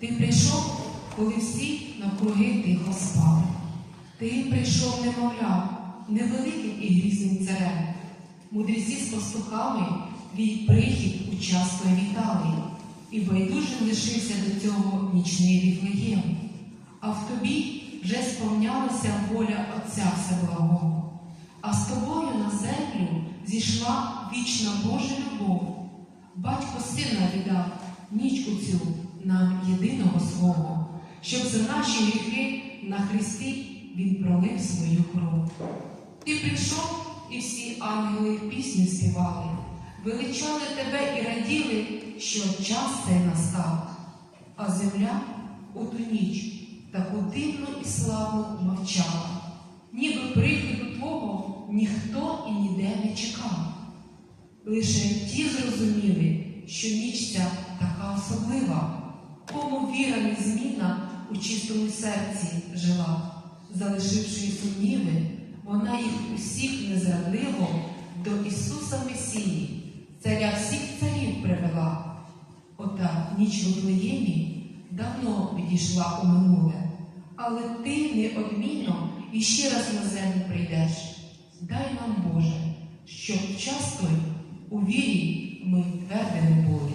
Ти прийшов, коли всі навкруги тихо спали. Ти прийшов, немовля, невеликим і грізним царем. Мудреці з пастухами твій прихід учасно вітали, і байдужим лишився до цього нічний віфлеєм. А в тобі вже сповнялася воля Отця Всеблагого. А з тобою на землю зійшла вічна Божа любов. Батько сина віддав нічку цю нам єдиного свого, щоб за наші гріхи на Христі Він пролив свою кров. Ти прийшов, і всі ангели пісню співали, величали тебе і раділи, що час цей настав. А земля у ту ніч таку дивну і славну мовчала, ніби приходу твого ніхто і ніде не чекав. Лише ті зрозуміли, що ніч ця така віра незмінна у чистому серці жила, залишивши сумніви, вона їх усіх незрадливо до Ісуса Месії, царя всіх царів привела. Ота ніч в Вифлеємі давно відійшла у минуле, але ти неодмінно іще раз на землю прийдеш. Дай нам, Боже, щоб час той у вірі ми твердими були,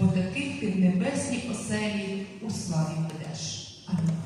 бо таких ти в небесній оселі was Bangladesh.